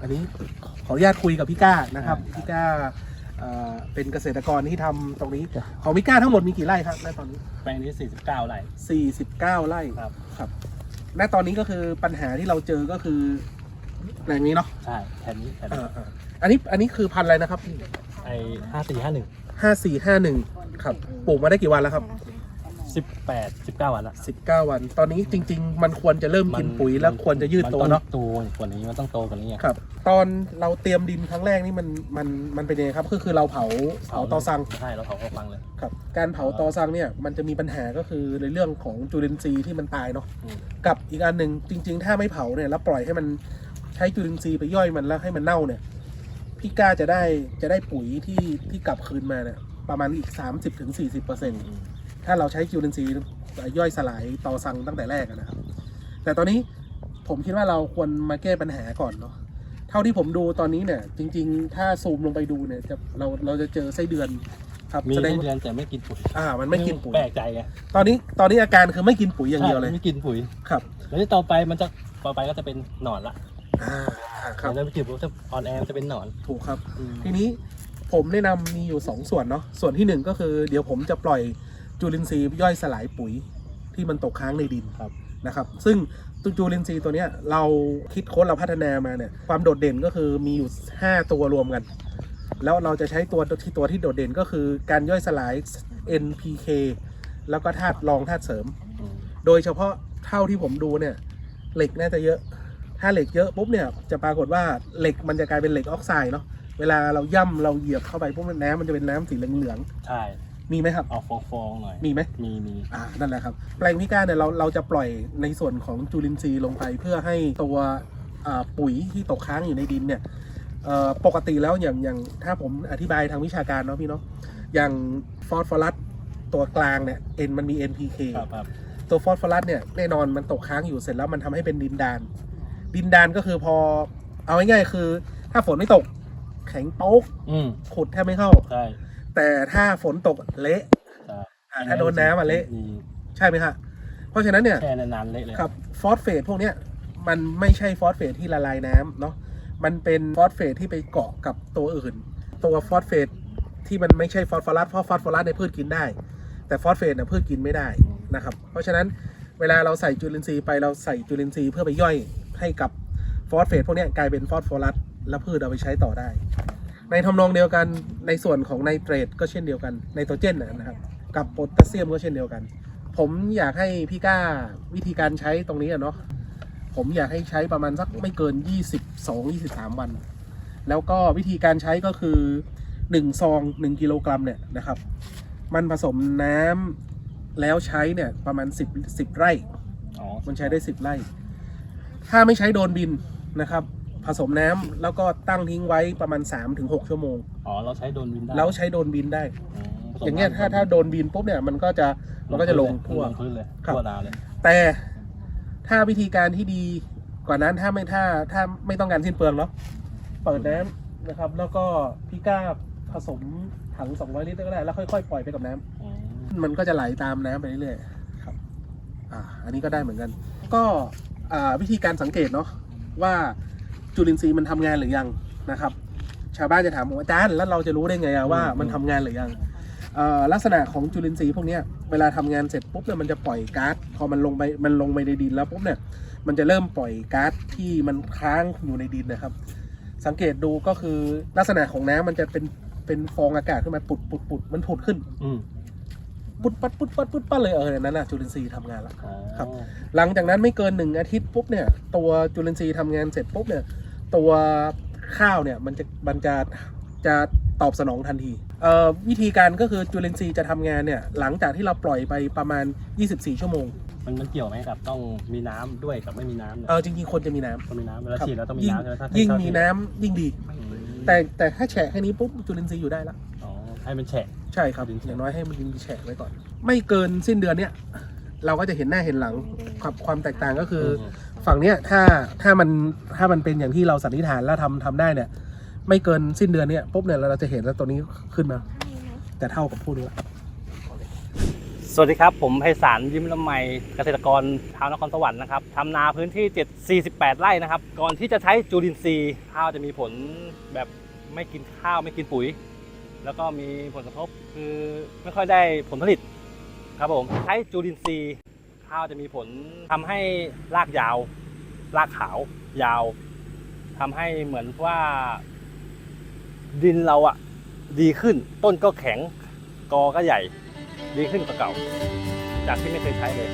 อันนี้ขออนุญาตคุยกับพี่ก้านะครับพี่ก้าเอ่อเป็นเกษตรกรที่ทำตรงนี้จ้ะของพี่ก้าทั้งหมดมีกี่ไร่ครับณตอนนี้ แปลงนี้ 49ไร่ 49 ไร่ครับ ครับณตอนนี้ก็คือปัญหาที่เราเจอก็คือแปลงนี้เนาะใช่แผ่นนี้แผ่นเออเอออันนี้อันนี้คือพันธุ์อะไรนะครับไอ้ห้าสี่ห้าหนึ่งห้าสี่ห้าหนึ่งครับปลูกมาได้กี่วันแล้วครับ สิบแปดสิบเก้าวันละสิบเก้าวัน ตอนนี้จริง ๆ มันควรจะเริ่มกินปุ๋ยแล้วควรจะยืดตัวมัเนาะต้องโตกว่านี้มันต้องโตกว่านี้ไงครับ ตอนเราเตรียมดินครั้งแรกนี่มันมันมันเป็นยังไงครับก็คือเราเผาเผาตอซังใช่เราเผาเข้าฟังเลยครับ การเผาตอซังเนี่ยมันจะมีปัญหาก็คือในเรื่องของจุลินทรีย์ที่มันตายเนาะ อืมกับอีกอันหนึ่งจริง ๆ ถ้าไม่เผาเนี่ยแล้วปล่อยให้มันใช้จุลินทรีย์ไปย่อยมันแล้วให้มันเน่าเนี่ยพี่ก้าจะได้จะได้ปุ๋ยที่ที่กลับคืนมาเนี่ยประมาณอีก 30-40%เปอร์เซ็นต์อืม ถ้าเราใช้จุลินทรีย์ย่อยสลายตอซังตั้งแต่แรกอะนะครับ แต่ตอนนี้ผมคิดว่าเราควรมาแก้ปัญหาก่อนเนาะเท่าที่ผมดูตอนนี้เนี่ยจริง ๆ ถ้าซูมลงไปดูเนี่ยจะเราเราจะเจอไส้เดือนครับมีแสดไส้งเดือนแต่ไม่กินปุ๋ยอ่ามันไม่กินปุ๋ยแปลกใจไงตอนนี้ตอนนี้อาการคือไม่กินปุ๋ยอย่างเดียวเลยใช่ไม่กินปุ๋ยครับ แล้วที่ต่อไปมันจะต่อไปก็จะเป็นหนอนละอ่าครับแล้วไม่กินปุ๋ยจะออนแอร์จะเป็นหนอนถูกครับอืมทีนี้ผมแนะนำมีอยู่ 2 ส่วนเนาะส่วนที่ 1 ก็คือเดี๋ยวผมจะปล่อย จุลินทรีย์ย่อยสลายปุ๋ยที่มันตกค้างในดินครับนะครับ ซึ่งจุลินทรีย์ตัวเนี้ยเราคิดค้นเราพัฒนามาเนี่ยความโดดเด่นก็คือมีอยู่ 5 ตัวรวมกัน แล้วเราจะใช้ตัวที่ตัวที่โดดเด่นก็คือการย่อยสลาย NPK แล้วก็ธาตุรองธาตุเสริม โดยเฉพาะเท่าที่ผมดูเนี่ยเหล็กน่าจะเยอะ ถ้าเหล็กเยอะปุ๊บเนี่ยจะปรากฏว่าเหล็กมันจะกลายเป็นเหล็กออกไซด์เนาะเวลาเราย่ำเราเหยียบเข้าไปปุ๊บน้ำมันจะเป็นน้ำสีเหลืองใช่ มีไหมครับเอาฟองๆหน่อย มีไหมมีมี อ่านั่นแหละครับ แปลงพิก้าเนี่ยเราเราจะปล่อยในส่วนของจุลินทรีย์ลงไปเพื่อให้ตัวอ่าปุ๋ยที่ตกค้างอยู่ในดินเนี่ยเอ่อปกติแล้วอย่างอย่างถ้าผมอธิบายทางวิชาการเนาะพี่เนาะอย่างฟอสฟอรัสตัวกลางเนี่ย N มันมี NPK ครับครับตัวฟอสฟอรัสเนี่ยแน่นอนมันตกค้างอยู่เสร็จแล้วมันทำให้เป็นดินดาน ดินดานก็คือพอเอาง่ายๆคือ ถ้าฝนไม่ตกแข็งโป๊กอืมขุดแทบไม่เข้า ใช่ แต่ถ้าฝนตกเละใช่อ่าถ้าโดนน้ำอะเละมีใช่ไหมคะเพราะฉะนั้นเนี่ยแช่นานๆเละเลยครับฟอสเฟตพวกเนี้ยมันไม่ใช่ฟอสเฟตที่ละลายน้ำเนาะมันเป็นฟอสเฟตที่ไปเกาะกับตัวอื่น ตัวฟอสเฟตที่มันไม่ใช่ฟอสฟอรัสเพราะฟอสฟอรัสในยพืชกินได้ แต่ฟอสเฟตเนี่ยพืชกินไม่ได้นะครับ เพราะฉะนั้นเวลาเราใส่จุลินทรีย์ไปเราใส่จุลินทรีย์เพื่อไปย่อยให้กับฟอสเฟตพวกเนี้ยกลายเป็นฟอสฟอรัสแล้วพืชเอาไปใช้ต่อได้ ในทำนองเดียวกันในส่วนของไนเตรตก็เช่นเดียวกันไนโตรเจนนะนะครับ กับโพแทสเซียมก็เช่นเดียวกัน ผมอยากให้พี่ก้าวิธีการใช้ตรงนี้อะเนาะผมอยากให้ใช้ประมาณสักไม่เกิน 22 23 วัน แล้วก็วิธีการใช้ก็คือ 1 ซอง 1 กิโลกรัมเนี่ยนะครับ มันผสมน้ำแล้วใช้เนี่ยประมาณ 10 10 ไร่อ๋อมันใช้ได้ 10 ไร่ ถ้าไม่ใช้โดนบินนะครับ ผสมน้ำแล้วก็ตั้งทิ้งไว้ประมาณ 3-6 ชั่วโมง อ๋อ เราใช้โดนวินได้แล้วใช้โดนบินได้มผสมอย่างเงี้ยถ้าถ้าโดนบินปุ๊บเนี่ยมันก็จะมันก็จะลงทั่ว ลงพื้นเลยครับ ทั่วดาวเลย แต่ถ้าวิธีการที่ดีกว่านั้นถ้าไม่ถ้าถ้าไม่ต้องการสิ้นเปลืองเนาะเปิดน้ำนะครับ แล้วก็พี่ก้าผสมถัง 200 ลิตรก็ได้ แล้วค่อยๆ ปล่อยไปกับน้ำอืมมันก็จะไหลตามน้ำไปเรื่อยๆครับ อ่า อันนี้ก็ได้เหมือนกัน ก็อ่าวิธีการสังเกตเนาะว่า จุลินทรีย์มันทำงานหรือยังนะครับ ชาวบ้านจะถามผมว่าอาจารย์แล้วเราจะรู้ได้ไงอะว่ามันทำงานหรือยังเอ่อลักษณะของจุลินทรีย์พวกเนี้ยเวลาทำงานเสร็จปุ๊บเนี่ยมันจะปล่อยก๊าซพอมันลงไปมันลงไปในดินแล้วปุ๊บเนี่ยมันจะเริ่มปล่อยก๊าซที่มันค้างอยู่ในดินนะครับ สังเกตดูก็คือลักษณะของน้ำมันจะเป็นเป็นฟองอากาศขึ้นมาปุดปุดปุดมันผุดขึ้นอืมปุดปัดปุดปัดปุดปัดเลยเออนั่นน่ะจุลินทรีย์ทำงานละอ๋อครับ หลังจากนั้นไม่เกินหนึ่งอาทิตย์ปุ๊บเนี่ย ตัวจุลินทรีย์ทำงานเสร็จปุ๊บเนี่ย ตัวข้าวเนี่ยมันจะมันจะจะตอบสนองทันทีเอ่อวิธีการก็คือจุลินทรีย์จะทำงานเนี่ยหลังจากที่เราปล่อยไปประมาณ 24 ชั่วโมง มันมันเกี่ยวไหมกับต้องมีน้ำด้วยกับไม่มีน้ำเนี่ยเออจริงๆคนจะมีน้ำต้องมีน้ำเวลาครับฉีดแล้วต้องมียิ่งน้ำใช่ไหมถ้ายิ่งถ้ามีฉีดน้ำยิ่งดีอืมแต่แต่ถ้าแฉะแค่นี้ปุ๊บจุลินทรีย์อยู่ได้ละอ๋อให้มันแฉะใช่ครับอย่างน้อยให้มันมีแฉะไว้ก่อน ไม่เกินสิ้นเดือนเนี่ยเราก็จะเห็นหน้าเห็นหลังความความแตกต่างก็คืออ ฝั่งเนี้ยถ้าถ้ามันถ้ามันเป็นอย่างที่เราสันนิษฐานแล้วทำทำได้เนี่ย ไม่เกินสิ้นเดือนเนี่ยปุ๊บเนี่ยเราจะเห็นแล้วตัวนี้ขึ้นมา แต่เท่ากับผู้นี้ละสวัสดีครับ ผมไพศาลยิ้มละไมเกษตรกรชาวนครสวรรค์นะครับทำนาพื้นที่ 7 48 ไร่นะครับ ก่อนที่จะใช้จุลินทรีย์ข้าวจะมีผลแบบไม่กินข้าวไม่กินปุ๋ย แล้วก็มีผลกระทบคือไม่ค่อยได้ผลผลิตครับผมใช้จุลินทรีย์ ข้าวจะมีผลทำให้รากยาว รากขาวยาวทำให้เหมือนว่า ดินเราอะดีขึ้น ต้นก็แข็งกอก็ใหญ่ ดีขึ้นกว่าเก่า จากที่ไม่เคยใช้เลย